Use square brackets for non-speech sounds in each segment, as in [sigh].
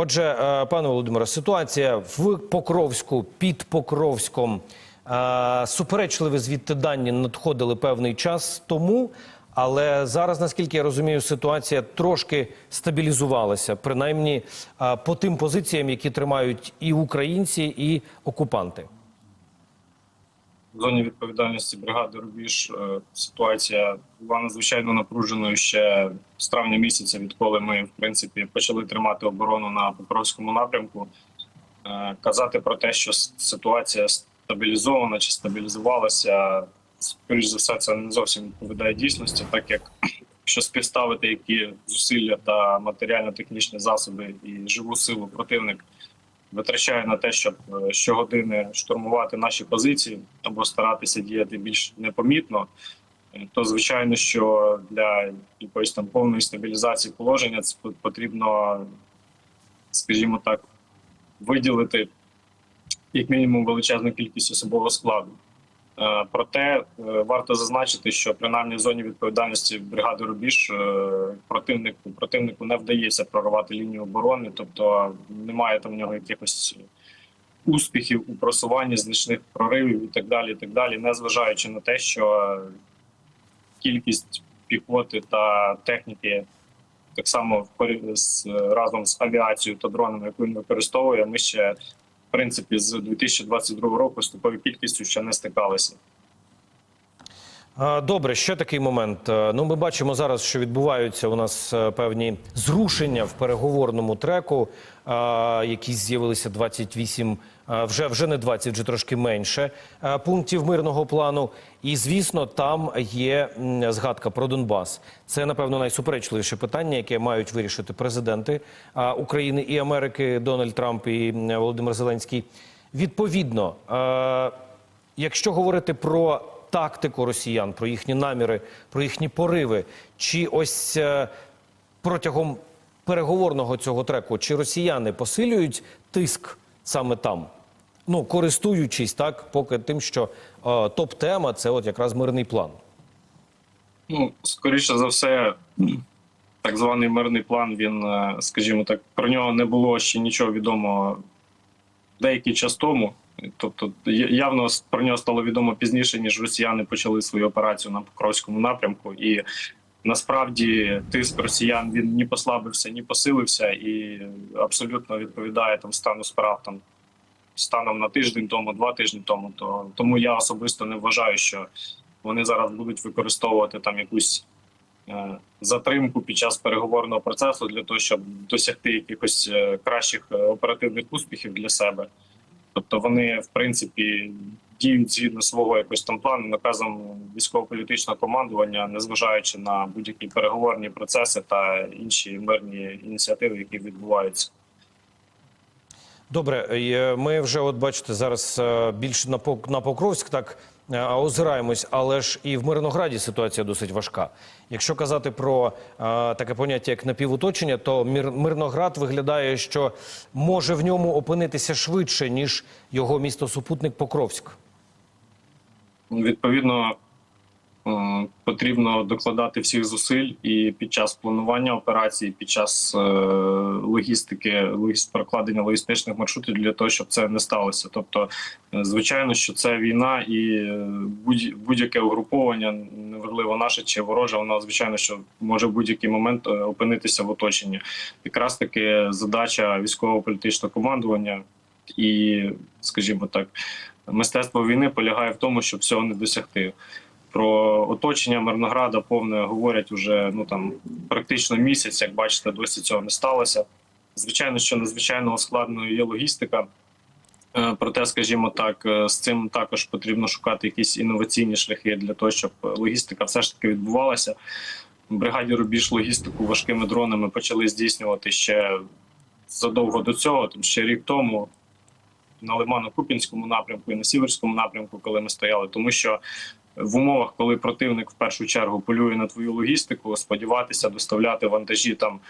Отже, е, пане Володимире, ситуація в Покровську під Покровськом. е, Суперечливі звідти дані надходили певний час тому, але зараз, наскільки я розумію, ситуація трошки стабілізувалася, принаймні е, по тим позиціям, які тримають і українці, і окупанти. Зоні відповідальності бригади Рубіж е, ситуація була надзвичайно напруженою ще з травня місяця, відколи ми в принципі почали тримати оборону на Покровському напрямку. Е, Казати про те, що ситуація стабілізована чи стабілізувалася, скоріш за все, це не зовсім відповідає дійсності, так як [clears throat] якщо співставити які зусилля та матеріально-технічні засоби і живу силу противник витрачає на те, щоб е, щогодини штурмувати наші позиції або старатися діяти більш непомітно, е, то звичайно, що для якоїсь там повної стабілізації положення це потрібно, скажімо так, виділити як мінімум величезну кількість особового складу. Е, Проте е, варто зазначити, що принаймні в зоні відповідальності бригади Рубіж е, противнику противнику не вдається прорвати лінію оборони, тобто немає там в нього якихось успіхів у просуванні значних проривів і так далі. І так далі, незважаючи на те, що кількість піхоти та техніки. Так само разом з авіацією та дронами, яку він використовує, ми ще принципі з 2022 року з такою кількістю ще не стикалися. Добре, ще такий момент. Е, Ну, ми бачимо зараз, що відбуваються у нас е, певні зрушення в переговорному треку. е, Які з'явилися 28, е, вже вже не 20, вже трошки менше пунктів мирного плану. І звісно, там є згадка про Донбас. Це напевно найсуперечливіше питання, яке мають вирішити президенти України і Америки Дональд Трамп і Володимир Зеленський. Відповідно. Якщо говорити про тактику росіян, про їхні наміри, про їхні пориви, чи ось е, протягом переговорного цього треку, чи росіяни посилюють тиск саме там? Ну, користуючись так, поки тим, що е, топ-тема це от якраз мирний план. Ну, скоріше за все, так званий мирний план. Він, е, скажімо так, про нього не було ще нічого відомо деякий час тому. Тобто, явно про нього стало відомо пізніше, ніж росіяни почали свою операцію на Покровському напрямку. І насправді тиск росіян він ні послабився, ні посилився, і абсолютно відповідає там стану справ там станом на тиждень тому, два тижні тому. То тому я особисто не вважаю, що вони зараз будуть використовувати там якусь е, затримку під час переговорного процесу для того, щоб досягти якихось е, кращих е, оперативних успіхів для себе. Тобто вони, в принципі, діють згідно свого якось там плану, наказом військово-політичного командування, незважаючи на будь-які переговорні процеси та інші мирні ініціативи, які відбуваються. Добре, е, ми вже, от бачите, зараз е, більше на Пок- на Покровськ так е, озираємось, але ж і в Мирнограді ситуація досить важка. Якщо казати про е, таке поняття як напівуточення, то Мир, Мирноград виглядає, що може в ньому опинитися швидше ніж його місто супутник Покровськ. Відповідно, е, потрібно докладати всіх зусиль і під час планування операції, під час е, логістики, логіс- прокладення логістичних маршрутів для того, щоб це не сталося. Тобто, е, звичайно, що це війна і е, будь- будь-яке угруповання, неважливо наше чи вороже, воно звичайно, що може в будь-який момент е, опинитися в оточенні. Якраз таки задача військово-політичного командування і, скажімо так, мистецтво війни полягає в тому, щоб цього не досягти. Про оточення Мирнограда повне говорять уже ну там практично місяць. Як бачите, досі цього не сталося. Звичайно, що надзвичайно складною є логістика. Е, Проте, скажімо так, е, з цим також потрібно шукати якісь інноваційні шляхи для того, щоб логістика все ж таки відбувалася. Бригаді Рубіж логістику важкими дронами почали здійснювати ще задовго до цього, там ще рік тому на Лимано-Купінському напрямку і на Сіверському напрямку, коли ми стояли, тому що в умовах, коли противник в першу чергу полює на твою логістику, сподіватися доставляти вантажі там.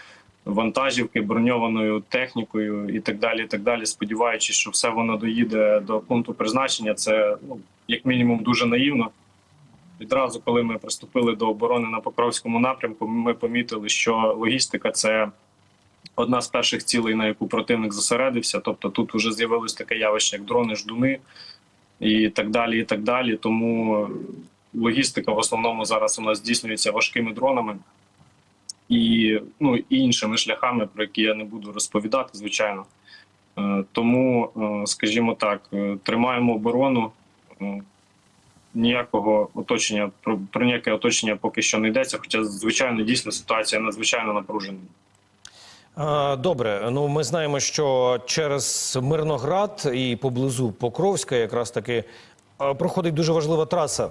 Вантажівки броньованою технікою і так далі, і так далі, сподіваючись, що все воно доїде до пункту призначення, це ну як мінімум дуже наївно. Відразу, коли ми приступили до оборони на Покровському напрямку, ми помітили, що логістика це одна з перших цілей, на яку противник зосередився. Тобто тут вже з'явилось таке явище, як дрони, ждуни і так далі. І так далі. Тому логістика в основному зараз у нас здійснюється важкими дронами і, ну, іншими шляхами, про які я не буду розповідати, звичайно. Е, Тому, е, скажімо так, е, тримаємо оборону. Ніякого оточення про, про ніяке оточення поки що не йдеться. Хоча, звичайно, дійсно ситуація надзвичайно напружена. Добре, ну ми знаємо, що через Мирноград і поблизу Покровська якраз таки проходить дуже важлива траса.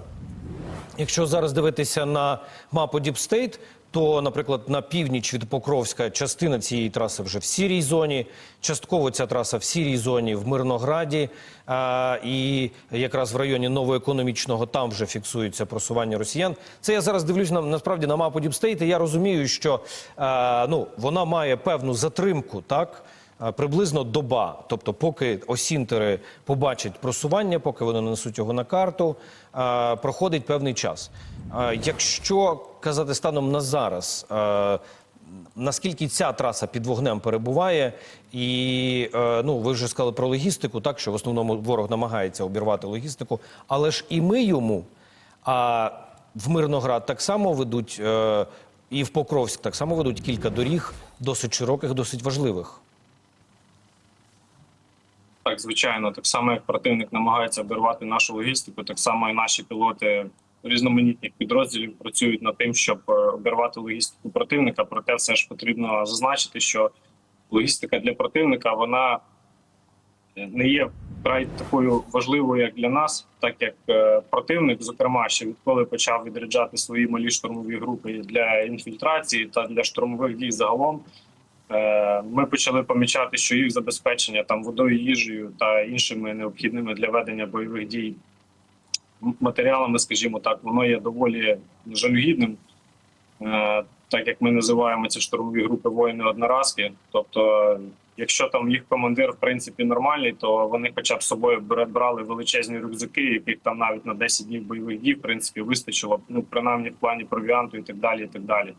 Якщо зараз дивитися на мапу Діпстейт, то, наприклад, на північ від Покровська частина цієї траси вже в сірій зоні. Частково ця траса в сірій зоні в Мирнограді. А, і якраз в районі новоекономічного там вже фіксується просування росіян. Це я зараз дивлюсь на насправді на мапу Діпстейт, і я розумію, що а, ну, вона має певну затримку, так? А, Приблизно доба, тобто, поки осінтери побачать просування, поки вони нанесуть його на карту, проходить певний час. Якщо казати станом на зараз, наскільки ця траса під вогнем перебуває, і е, ну ви вже сказали про логістику, так що в основному ворог намагається обірвати логістику, але ж і ми йому. А в Мирноград так само ведуть, е, і в Покровськ так само ведуть кілька доріг, досить широких, досить важливих. Так, звичайно, так само як противник намагається обірвати нашу логістику, так само і наші пілоти різноманітних підрозділів працюють над тим, щоб е, обірвати логістику противника. Проте все ж потрібно зазначити, що логістика для противника вона е, не є вкрай такою важливою, як для нас, так як е, противник, зокрема, ще відколи почав відряджати свої малі штурмові групи для інфільтрації та для штурмових дій загалом. Е, Ми почали помічати, що їх забезпечення там водою, їжею та іншими необхідними для ведення бойових дій матеріалами, скажімо так, воно є доволі жалюгідним, Е, так як ми називаємо ці штурмові групи воїни одноразки. Тобто, якщо там їх командир в принципі нормальний, то вони хоча б собою брали величезні рюкзаки, яких там навіть на 10 днів бойових дій в принципі вистачило ну принаймні в плані провіанту і так далі. І так далі.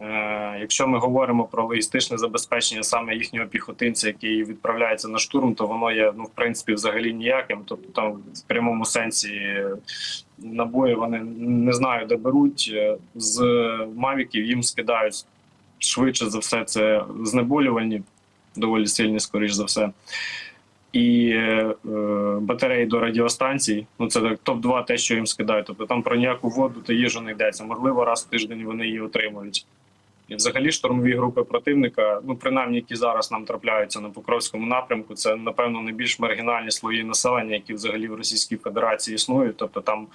Е, Якщо ми говоримо про логістичне забезпечення саме їхнього піхотинця, який відправляється на штурм, то воно є ну в принципі взагалі ніяким. Тобто там в прямому сенсі набої вони не знаю, де беруть Е, з мавіків їм скидають швидше за все. Це знеболювальні, доволі сильні, скоріш за все. І е, е, батареї до радіостанцій, ну це так топ 2 те, що їм скидають. Тобто там про ніяку воду та їжу не йдеться. Можливо, раз в тиждень вони її отримують. І взагалі штурмові групи противника, ну принаймні, які зараз нам трапляються на Покровському напрямку, це напевно найбільш маргінальні слої населення, які взагалі в Російській Федерації існують. Тобто, там,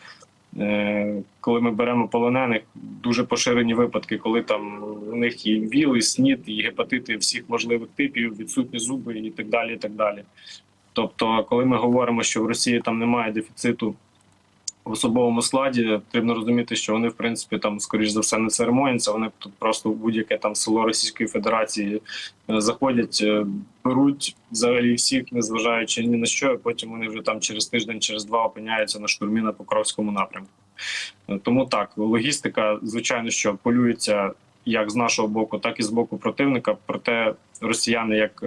е, коли ми беремо полонених, дуже поширені випадки, коли там у них і ВІЛ, і СНІД, і гепатити всіх можливих типів, відсутні зуби і так далі. І так далі. Тобто, коли ми говоримо, що в Росії там немає дефіциту в особовому складі, потрібно розуміти, що вони, в принципі, там, скоріш за все, не церемоняться. Вони тут просто в будь-яке там село Російської Федерації е, заходять, е, беруть взагалі всіх, незважаючи ні на що, і потім вони вже там через тиждень, через два опиняються на штурмі на Покровському напрямку. Е, Тому так, логістика, звичайно, що полюється як з нашого боку, так і з боку противника. Проте росіяни, як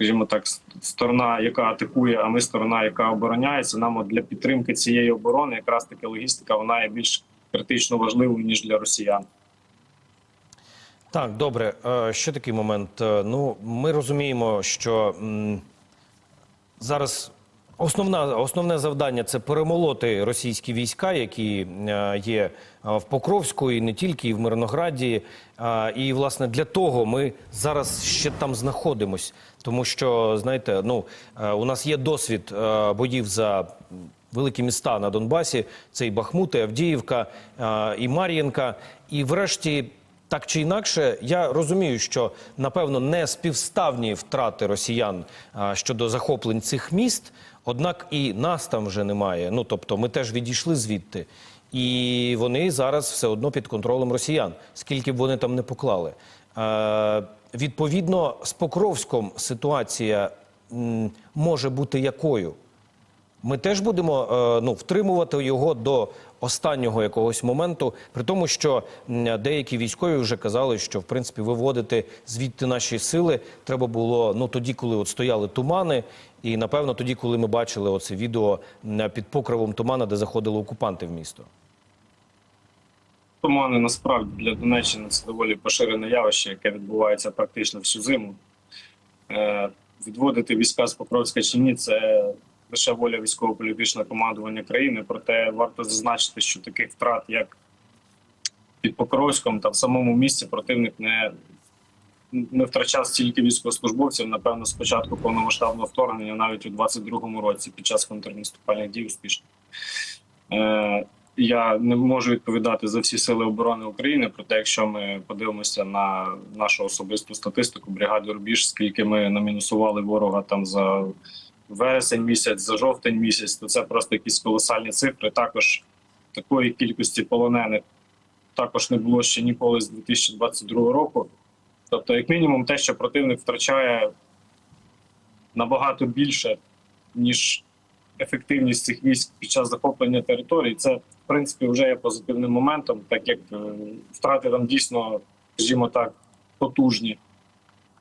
скажімо так, сторона, яка атакує, а ми сторона, яка обороняється. Нам от для підтримки цієї оборони, якраз таки логістика, вона є більш критично важливою ніж для росіян. Так, добре. Е, Ще такий момент. Е, Ну, ми розуміємо, що зараз основна, основне завдання це перемолоти російські війська, які е, є е, в Покровську і не тільки, і в Мирнограді. Е, І, власне, для того ми зараз ще там знаходимось. Тому що, знаєте, ну, у нас є досвід боїв за великі міста на Донбасі. Це і Бахмут, і Авдіївка, і Мар'їнка. І врешті так чи інакше, я розумію, що напевно не співставні втрати росіян щодо захоплень цих міст, однак і нас там вже немає. Ну тобто, ми теж відійшли звідти, і вони зараз все одно під контролем росіян, скільки б вони там не поклали. Е, відповідно, з Покровськом ситуація м, може бути якою? Ми теж будемо е, ну, втримувати його до останнього якогось моменту, при тому, що деякі військові вже казали, що в принципі виводити звідти наші сили треба було ну тоді, коли от стояли тумани, і напевно тоді, коли ми бачили оце відео під покривом тумана, де заходили окупанти в місто. Тумани насправді для Донеччини це доволі поширене явище, яке відбувається практично всю зиму. Е, Відводити війська з Покровська чи ні, це лише воля військово-політичного командування країни. Проте варто зазначити, що таких втрат, як під Покровськом та в самому місті, противник не, не втрачав стільки військовослужбовців, напевно, з початку повномасштабного вторгнення, навіть у 22-му році, під час контрнаступальних дій успішно. Е, я не можу відповідати за всі сили оборони України. Проте, якщо ми подивимося на нашу особисту статистику бригади Рубіж, скільки ми намінусували ворога там за вересень місяць, за жовтень місяць, то це просто якісь колосальні цифри. Також такої кількості полонених також не було ще ніколи з 2022 року. Тобто, як мінімум, те, що противник втрачає набагато більше, ніж ефективність цих військ під час захоплення території, це в принципі вже є позитивним моментом, так як е, втрати там дійсно, скажімо так, потужні.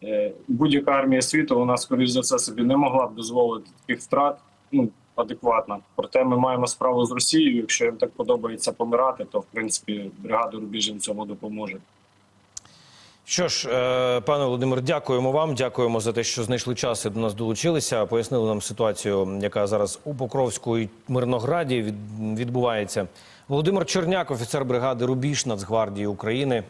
Е, Будь-яка армія світу вона, скоріш за все, собі не могла б дозволити таких втрат ну, адекватно. Проте ми маємо справу з Росією. Якщо їм так подобається помирати, то в принципі бригада рубіж їм цьому допоможе. Що ж, е, пане Володимир, дякуємо вам. Дякуємо за те, що знайшли час і до нас долучилися. Пояснили нам ситуацію, яка зараз у Покровську і Мирнограді відбувається. Володимир Черняк, офіцер бригади Рубіж Нацгвардії України,